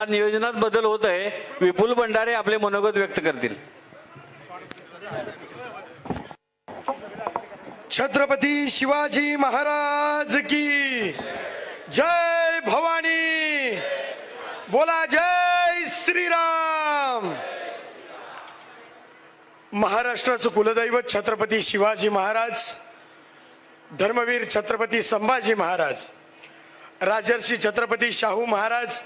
नियोजनात बदल होत आहे. विपुल भंडारे आपले मनोगत व्यक्त करतील. छत्रपती शिवाजी महाराज की जय भवानी. बोला जय श्रीराम. महाराष्ट्राचं कुलदैवत छत्रपती शिवाजी महाराज धर्मवीर छत्रपती संभाजी महाराज राजर्षी छत्रपती शाहू महाराज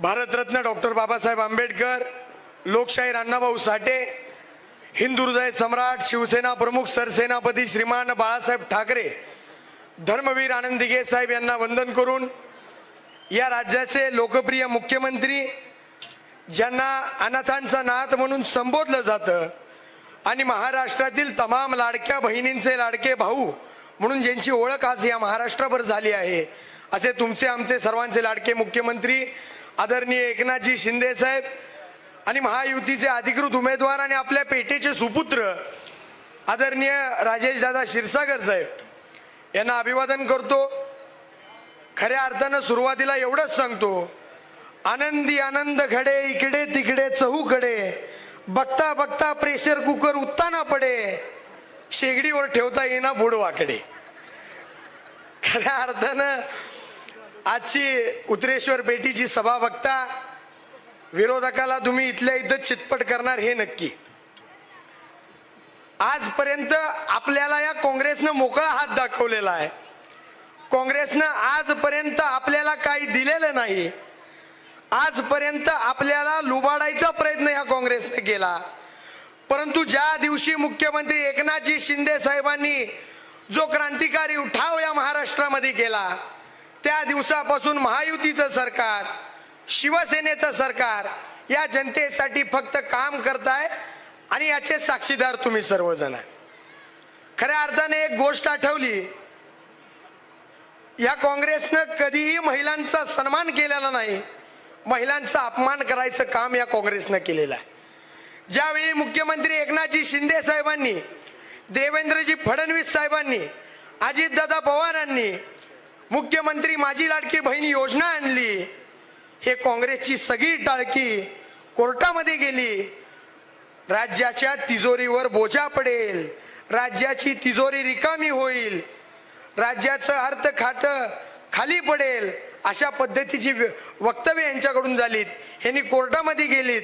भारतरत्न डॉक्टर बाबासाहेब आंबेडकर लोकशाही अण्णाभाऊ साठे हिंदू हृदय सम्राट शिवसेना प्रमुख सरसेनापती श्रीमान बाळासाहेब ठाकरे धर्मवीर आनंद दिघे साहेब यांना वंदन करून या राज्याचे लोकप्रिय मुख्यमंत्री ज्यांना अनाथांचा नाथ म्हणून संबोधलं जातं आणि महाराष्ट्रातील तमाम लाडक्या बहिणींचे लाडके भाऊ म्हणून ज्यांची ओळख आज या महाराष्ट्रभर झाली आहे असे तुमचे आमचे सर्वांचे लाडके मुख्यमंत्री आदरणीय एकनाथजी शिंदे साहेब आणि महायुतीचे अधिकृत उमेदवार आणि आपल्या पेटेचे सुपुत्र आदरणीय राजेश दादा क्षीरसागर साहेब. यांना अभिवादन करतो. खऱ्या अर्थानं सुरुवातीला एवढंच सांगतो. आनंदी आनंद घडे इकडे तिकडे चहूकडे. बघता बघता प्रेशर कुकर उत्ताना पडे. शेगडीवर ठेवता येईना बुडवाकडे. खऱ्या अर्थानं आजची उतरेश्वर पेटीची सभा बघता विरोधकाला तुम्ही इथल्या इथं चितपट करणार हे नक्की. आजपर्यंत आपल्याला या काँग्रेसनं मोकळा हात दाखवलेला आहे. काँग्रेसनं आजपर्यंत आपल्याला काही दिलेलं नाही. आजपर्यंत आपल्याला लुबाडायचा प्रयत्न या काँग्रेसने केला. परंतु ज्या दिवशी मुख्यमंत्री एकनाथजी शिंदे साहेबांनी जो क्रांतिकारी उठाव या महाराष्ट्रामध्ये केला त्या दिवसापासून महायुतीचं सरकार शिवसेनेचं सरकार या जनतेसाठी फक्त काम करताय आणि याचे साक्षीदार तुम्ही सर्वजण आहे. खऱ्या अर्थाने एक गोष्ट आठवली. या काँग्रेसनं कधीही महिलांचा सन्मान केलेला नाही महिलांचा अपमान करायचं काम या काँग्रेसनं केलेलं आहे. ज्यावेळी मुख्यमंत्री एकनाथजी शिंदे साहेबांनी देवेंद्रजी फडणवीस साहेबांनी अजितदादा पवारांनी मुख्यमंत्री माझी लाडकी बहीण योजना आणली. हे काँग्रेसची सगळी टाळकी कोर्टामध्ये गेली. राज्याच्या तिजोरीवर बोजा पडेल. राज्याची तिजोरी रिकामी होईल. राज्याचं अर्थ खात खाली पडेल. अशा पद्धतीची वक्तव्य यांच्याकडून झालीत. ह्यांनी कोर्टामध्ये गेलीत.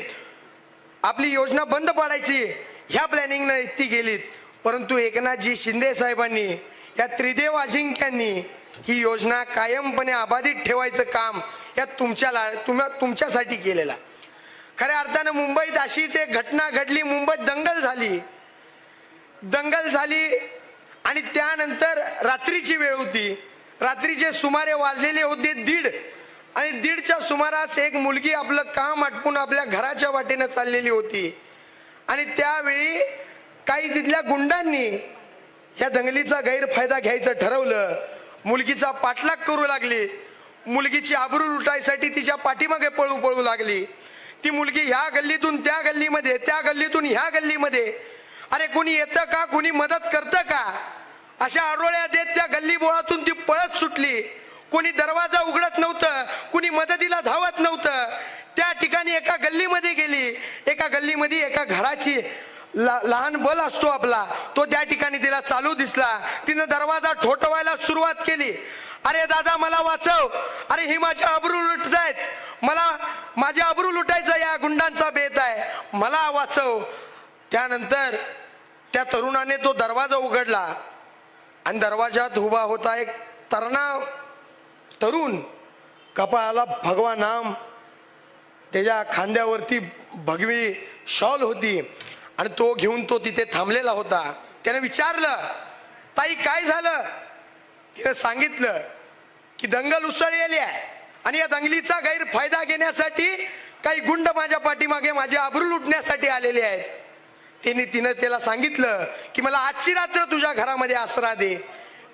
आपली योजना बंद पाडायची. ह्या प्लॅनिंगनं ती गेलीत. परंतु एकनाथजी शिंदे साहेबांनी या त्रिदेव अजिंक्यांनी ही योजना कायमपणे अबाधित ठेवायचं काम या तुमच्या तुम्हा तुमच्यासाठी केलेला खऱ्या अर्थानं मुंबईत अशीच एक घटना घडली मुंबईत दंगल झाली. दंगल झाली आणि त्यानंतर रात्रीची वेळ होती. रात्रीचे सुमारे वाजलेले होते दीड. आणि दीडच्या सुमारास एक मुलगी आपलं काम आटपून आपल्या घराच्या वाटेनं चाललेली होती. आणि त्यावेळी काही तिथल्या गुंडांनी या दंगलीचा गैरफायदा घ्यायचं ठरवलं. मुलगीचा पाठलाग करू लागली. मुलगीची आबरू लुटायसाठी तिच्या पाठीमागे पळू पळू लागली. ती मुलगी ह्या गल्लीतून त्या गल्लीमध्ये त्या गल्लीतून ह्या गल्लीमध्ये. अरे कोणी येतं का? कुणी मदत करतं का? अशा आरोळ्या देत त्या गल्ली बोळातून ती पळत सुटली. कोणी दरवाजा उघडत नव्हतं कुणी मदतीला धावत नव्हतं. त्या ठिकाणी एका गल्लीमध्ये गेली. एका गल्लीमध्ये एका घराची लहान बल असतो आपला. तो त्या ठिकाणी तिला चालू दिसला. तिनं दरवाजा ठोठवायला सुरुवात केली. अरे दादा मला वाचव. अरे ही माझ्या अब्रू लुटतायत मला माझ्या अब्रू लुटायचा या गुंडांचा बेत आहे. मला वाचव. त्यानंतर त्या तरुणाने तो दरवाजा उघडला. आणि दरवाजात उभा होता एक तरणा तरुण. कपाळाला भगवा नाम. त्याच्या खांद्यावरती भगवी शॉल होती. आणि तो घेऊन तो तिथे थांबलेला होता. त्याने विचारलं ताई काय झालं? तिने सांगितलं की दंगल उसळलेली आहे आणि या दंगलीचा गैरफायदा घेण्यासाठी काही गुंड माझ्या पाठीमागे माझे आबरू लुटण्यासाठी आलेले आहेत. तिने तिनं त्याला सांगितलं की मला आजची रात्र तुझ्या घरामध्ये आसरा दे.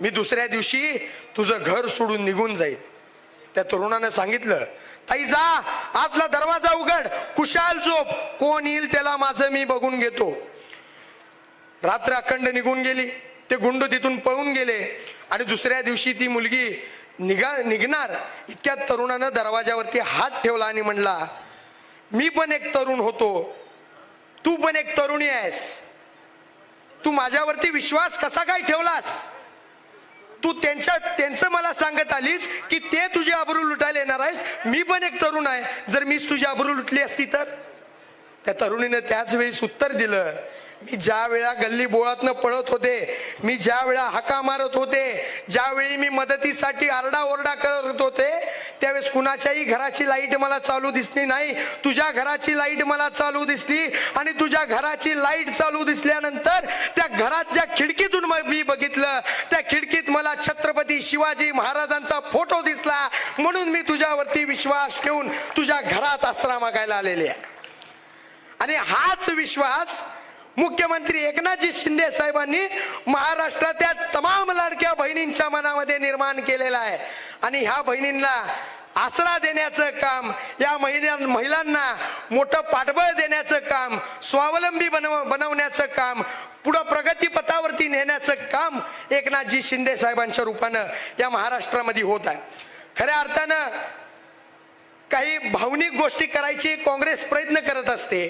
मी दुसऱ्या दिवशी तुझं घर सोडून निघून जाईल त्या तरुणानं सांगितलं ताई जा आतला दरवाजा उघड कुशाल झोप. कोण येईल त्याला माझं मी बघून घेतो. रात्र अखंड निघून गेली. ते गुंड तिथून पळून गेले. आणि दुसऱ्या दिवशी ती मुलगी निघा निघणार. इतक्या तरुणानं दरवाजावरती हात ठेवला आणि म्हणला मी पण एक तरुण होतो. तू पण एक तरुणी आहेस. तू माझ्यावरती विश्वास कसा काय ठेवलास? तू त्यांच्या त्यांचं मला सांगत आलीस की ते तुझी आबरू लुटायला येणार आहेस मी पण एक तरुण आहे. जर मीच तुझी आबरू लुटली असती तर? त्या तरुणीनं त्याच वेळेस उत्तर दिलं. मी ज्या वेळा गल्ली बोळातनं पळत होते मी ज्या वेळा हाका मारत होते ज्यावेळी मी मदतीसाठी आरडाओरडा करत होते त्यावेळेस कुणाच्याही घराची लाइट मला चालू दिसली नाही. तुझ्या घराची लाइट मला चालू दिसली आणि तुझ्या घराची लाइट चालू दिसल्यानंतर त्या घरात ज्या खिडकीतून मग मी बघितलं त्या खिडकीत शिवाजी महाराजांचा फोटो दिसला. म्हणून मी तुझ्यावरती विश्वास ठेवून तुझ्या घरात आसरा मागायला आलेले आहे. आणि हाच विश्वास मुख्यमंत्री एकनाथजी शिंदे साहेबांनी महाराष्ट्रातल्या तमाम लाडक्या बहिणींच्या मनामध्ये निर्माण केलेला आहे. आणि ह्या बहिणींना आसरा देण्याचं काम या महिन्या महिलांना मोठं पाठबळ देण्याचं काम स्वावलंबी बनव बनवण्याचं काम पुढं प्रगतीपथावरती नेण्याचं काम एकनाथजी शिंदे साहेबांच्या रूपानं या महाराष्ट्रामध्ये होत आहे. खऱ्या अर्थानं काही भावनिक गोष्टी करायची काँग्रेस प्रयत्न करत असते.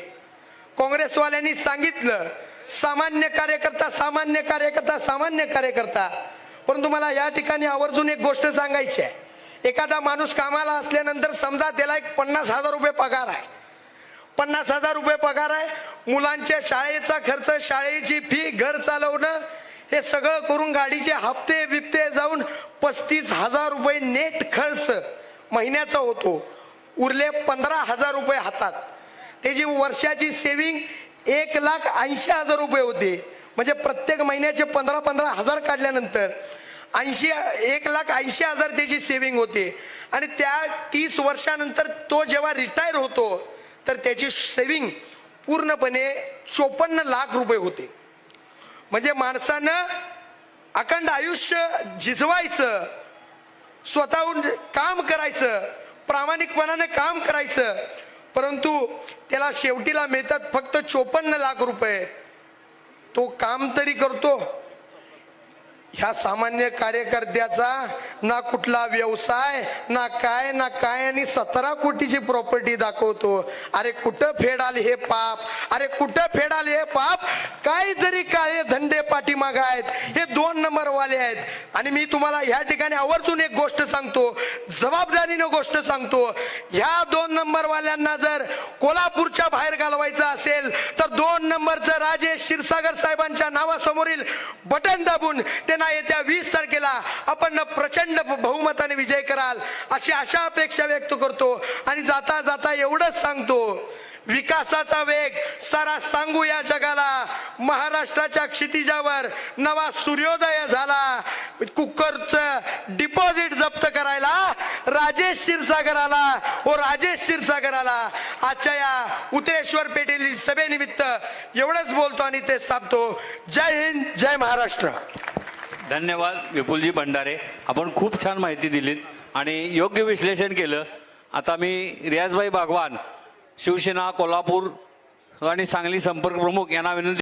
काँग्रेसवाल्यांनी सांगितलं सामान्य कार्यकर्ता सामान्य कार्यकर्ता सामान्य कार्यकर्ता. परंतु मला या ठिकाणी आवर्जून एक गोष्ट सांगायची आहे. एखादा माणूस कामाला असल्यानंतर समजा त्याला एक पन्नास हजार रुपये पगार आहे. पन्नास हजार रुपये पगार आहे मुलांच्या शाळेचा खर्च शाळेची फी घर चालवणं हे सगळं करून गाडीचे हप्ते बिप्ते जाऊन पस्तीस हजार रुपये नेट खर्च महिन्याचा होतो. उरले पंधरा हजार रुपये हातात. त्याची वर्षाची सेविंग एक लाख ऐंशी हजार रुपये होते. म्हणजे प्रत्येक महिन्याचे पंधरा पंधरा हजार काढल्यानंतर ऐंशी एक लाख ऐंशी हजार त्याची सेव्हिंग होते. आणि त्या तीस वर्षानंतर तो जेव्हा रिटायर होतो तर त्याची सेविंग पूर्णपणे चोपन्न लाख रुपये होते. म्हणजे माणसानं अखंड आयुष्य झिजवायचं स्वतःहून काम करायचं प्रामाणिकपणाने काम करायचं परंतु त्याला शेवटीला मिळतात फक्त चोपन्न लाख रुपये. तो काम तरी करतो ह्या सामान्य कार्यकर्त्याचा ना कुठला व्यवसाय ना काय ना काय आणि सतरा कोटीची प्रॉपर्टी दाखवतो. अरे कुठं फेडाल हे पाप? अरे कुठं फेडाल हे पाप? काय जरी काळे धंदे पाठीमाग आहेत. हे दोन नंबर वाले आहेत. आणि मी तुम्हाला ह्या ठिकाणी आवर्जून एक गोष्ट सांगतो. जबाबदारीनं गोष्ट सांगतो. ह्या दोन नंबर वाल्यांना जर कोल्हापूरच्या बाहेर घालवायचं असेल तर दोन नंबर राजेश क्षीरसागर साहेबांच्या नावासमोरील बटन दाबून त्यांना येत्या वीस तारखेला आपण प्रचंड बहुमताने विजय कराल अशी आशा अपेक्षा व्यक्त करतो. आणि जाता जाता एवढंच सांगतो विकासाचा वेग. सारा सांगू या जगाला. महाराष्ट्राच्या क्षितिजावर नवा सूर्योदय झाला. कुकरचं डिपॉझिट जप्त करायला राजेश क्षीरसागराला ओ राजेश क्षीरसागराला. आजच्या या उतरेश्वर पेठेतील सभेनिमित्त एवढंच बोलतो आणि ते स्थापतो जय हिंद जय महाराष्ट्र. धन्यवाद विपुलजी भंडारे. आपण खूप छान माहिती दिलीत आणि योग्य विश्लेषण केलं. आता मी रियाजभाई बागवान शिवसेना कोल्हापूर आणि सांगली संपर्क प्रमुख यांना विनंती